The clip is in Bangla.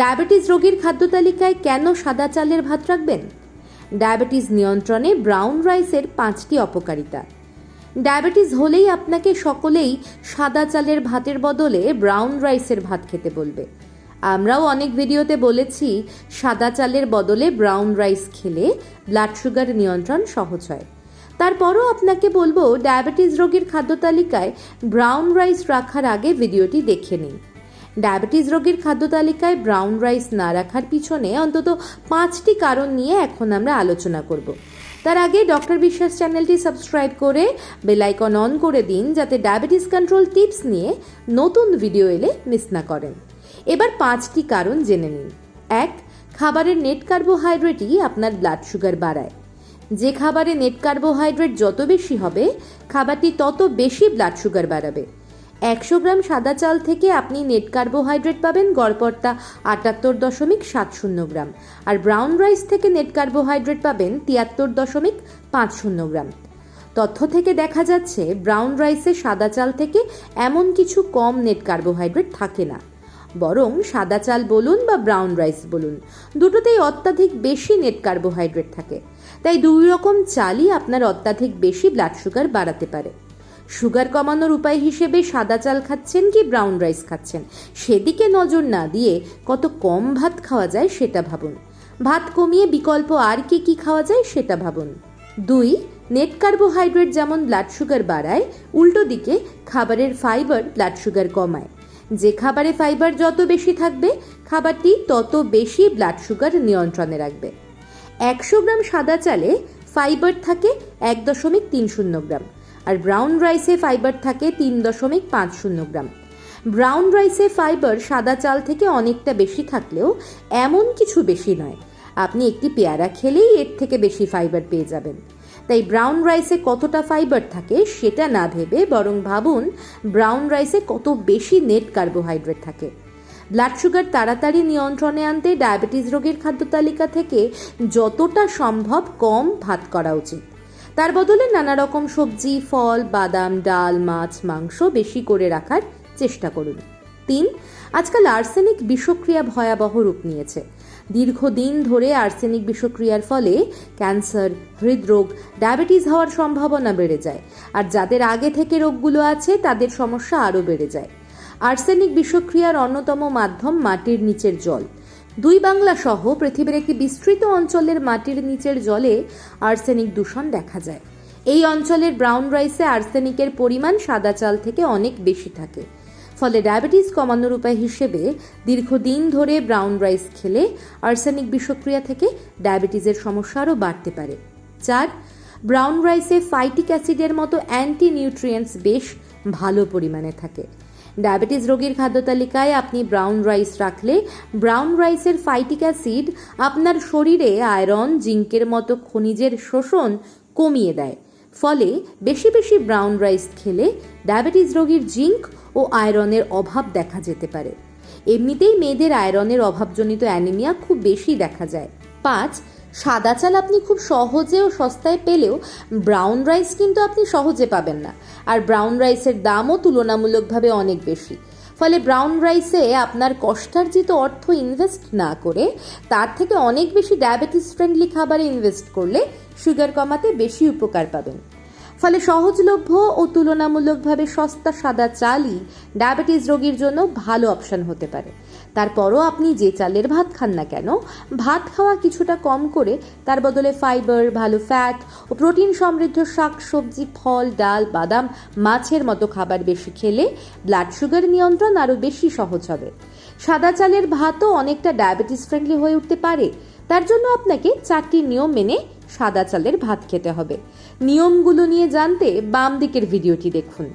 ডায়াবেটিস রোগীর খাদ্য তালিকায় কেন সাদা চালের ভাত রাখবেন? ডায়াবেটিস নিয়ন্ত্রণে ব্রাউন রাইসের পাঁচটি অপকারিতা। ডায়াবেটিস হলেই আপনাকে সকলেই সাদা চালের ভাতের বদলে ব্রাউন রাইসের ভাত খেতে বলবে। আমরাও অনেক ভিডিওতে বলেছি, সাদা চালের বদলে ব্রাউন রাইস খেলে ব্লাড সুগার নিয়ন্ত্রণ সহজ হয়। তারপরও আপনাকে বলব, ডায়াবেটিস রোগীর খাদ্য তালিকায় ব্রাউন রাইস রাখার আগে ভিডিওটি দেখে নিন। ডায়াবেটিস রোগীর খাদ্য তালিকায় ব্রাউন রাইস না রাখার পিছনে অন্তত পাঁচটি কারণ নিয়ে এখন আমরা আলোচনা করব। তার আগে ডক্টর বিশ্বাস চ্যানেলটি সাবস্ক্রাইব করে বেল আইকন অন করে দিন যাতে ডায়াবেটিস কন্ট্রোল টিপস নিয়ে নতুন ভিডিও এলে মিস না করেন। এবার পাঁচটি কারণ জেনে নিন। এক, খাবারের নেট কার্বোহাইড্রেটই আপনার ব্লাড সুগার বাড়ায়। যে খাবারে নেট কার্বোহাইড্রেট যত বেশি হবে, খাবারটি তত বেশি ব্লাড সুগার বাড়াবে। একশো গ্রাম সাদা চাল থেকে আপনি নেট কার্বোহাইড্রেট পাবেন গড়পর্তা আটাত্তর দশমিক সাত শূন্য গ্রাম। আর ব্রাউন রাইস থেকে নেট কার্বোহাইড্রেট পাবেন তিয়াত্তর দশমিক পাঁচ শূন্য গ্রাম। তথ্য থেকে দেখা যাচ্ছে, ব্রাউন রাইসে সাদা চাল থেকে এমন কিছু কম নেট কার্বোহাইড্রেট থাকে না। বরং সাদা চাল বলুন বা ব্রাউন রাইস বলুন, দুটোতেই অত্যাধিক বেশি নেট কার্বোহাইড্রেট থাকে। তাই দুই রকম চালই আপনার অত্যাধিক বেশি ব্লাড সুগার বাড়াতে পারে। সুগার কমানোর উপায় হিসেবে সাদা চাল খাচ্ছেন কি ব্রাউন রাইস খাচ্ছেন? সেদিকে নজর না দিয়ে কত কম ভাত খাওয়া যায় সেটা ভাবুন। ভাত কমিয়ে বিকল্প আর কি কি খাওয়া যায় সেটা ভাবুন। দুই নেট কার্বোহাইড্রেট যেমন ব্লাড সুগার বাড়ায়, উল্টো দিকে খাবারের ফাইবার ব্লাড সুগার কমায়। যে খাবারে ফাইবার যত বেশি থাকবে, খাবারটি তত বেশি ব্লাড সুগার নিয়ন্ত্রণে রাখবে। একশো গ্রাম সাদা চালে ফাইবার থাকে এক দশমিক তিন শূন্য গ্রাম। আর ব্রাউন রাইসে ফাইবার থাকে তিন দশমিক পাঁচ শূন্য গ্রাম। ব্রাউন রাইসে ফাইবার সাদা চাল থেকে অনেকটা বেশি থাকলেও এমন কিছু বেশি নয়। আপনি একটি পেয়ারা খেলেই এর থেকে বেশি ফাইবার পেয়ে যাবেন। তাই ব্রাউন রাইসে কতটা ফাইবার থাকে সেটা না ভেবে বরং ভাবুন ব্রাউন রাইসে কত বেশি নেট কার্বোহাইড্রেট থাকে। ব্লাড সুগার তাড়াতাড়ি নিয়ন্ত্রণে আনতে ডায়াবেটিস রোগের খাদ্য তালিকা থেকে যতটা সম্ভব কম ভাত করা উচিত। তার বদলে নানা রকম সবজি, ফল, বাদাম, ডাল, মাছ, মাংস বেশি করে রাখার চেষ্টা করুন। তিন, আজকাল আর্সেনিক বিষক্রিয়া ভয়াবহ রূপ নিয়েছে। দীর্ঘদিন ধরে আর্সেনিক বিষক্রিয়ার ফলে ক্যান্সার, হৃদরোগ, ডায়াবেটিস হওয়ার সম্ভাবনা বেড়ে যায়। আর যাদের আগে থেকে রোগগুলো আছে, তাদের সমস্যা আরও বেড়ে যায়। আর্সেনিক বিষক্রিয়ার অন্যতম মাধ্যম মাটির নিচের জল। দুই বাংলা সহ পৃথিবীর একটি বিস্তৃত অঞ্চলের মাটির নিচের জলে আর্সেনিক দূষণ দেখা যায়। এই অঞ্চলের ব্রাউন রাইসে আর্সেনিকের পরিমাণ সাদা চাল থেকে অনেক বেশি থাকে। ফলে ডায়াবেটিস কমানোর উপায় হিসেবে দীর্ঘদিন ধরে ব্রাউন রাইস খেলে আর্সেনিক বিষক্রিয়া থেকে ডায়াবেটিসের সমস্যা আরও বাড়তে পারে। চার, ব্রাউন রাইসে ফাইটিক অ্যাসিডের মতো অ্যান্টি নিউট্রিয়েন্টস বেশ ভালো পরিমাণে থাকে। ডায়াবেটিস রোগীর খাদ্য তালিকায় আপনি ব্রাউন রাইস রাখলে ব্রাউন রাইসের ফাইটিক অ্যাসিড আপনার শরীরে আয়রন জিঙ্কের মতো খনিজের শোষণ কমিয়ে দেয়। ফলে বেশি বেশি ব্রাউন রাইস খেলে ডায়াবেটিস রোগীর জিঙ্ক ও আয়রনের অভাব দেখা যেতে পারে। এমনিতেই মেয়েদের আয়রনের অভাবজনিত অ্যানিমিয়া খুব বেশি দেখা যায়। পাঁচ সাদা চাল আপনি খুব সহজে ও সস্তায় পেলেও ব্রাউন রাইস কিন্তু আপনি সহজে পাবেন না। আর ব্রাউন রাইসের দামও তুলনামূলকভাবে অনেক বেশি। ফলে ব্রাউন রাইসে আপনার কষ্টার্জিত অর্থ ইনভেস্ট না করে তার থেকে অনেক বেশি ডায়াবেটিস ফ্রেন্ডলি খাবারে ইনভেস্ট করলে সুগার কমাতে বেশি উপকার পাবেন। ফলে সহজলভ্য ও তুলনামূলকভাবে সস্তা সাদা চালই ডায়াবেটিস রোগীর জন্য ভালো অপশন হতে পারে। তারপরও আপনি যে চালের ভাত খান না কেন, ভাত খাওয়া কিছুটা কম করে তার বদলে ফাইবার ভালো ফ্যাট ও প্রোটিন সমৃদ্ধ শাক, সবজি, ফল, ডাল, বাদাম, মাছের মতো খাবার বেশি খেলে ব্লাড সুগার নিয়ন্ত্রণ আরও বেশি সহজ হবে। সাদা চালের ভাতও অনেকটা ডায়াবেটিস ফ্রেন্ডলি হয়ে উঠতে পারে। তার জন্য আপনাকে চারটি নিয়ম মেনে সাদা চালের ভাত খেতে হবে। নিয়মগুলো নিয়ে জানতে বাম দিকের ভিডিওটি দেখুন।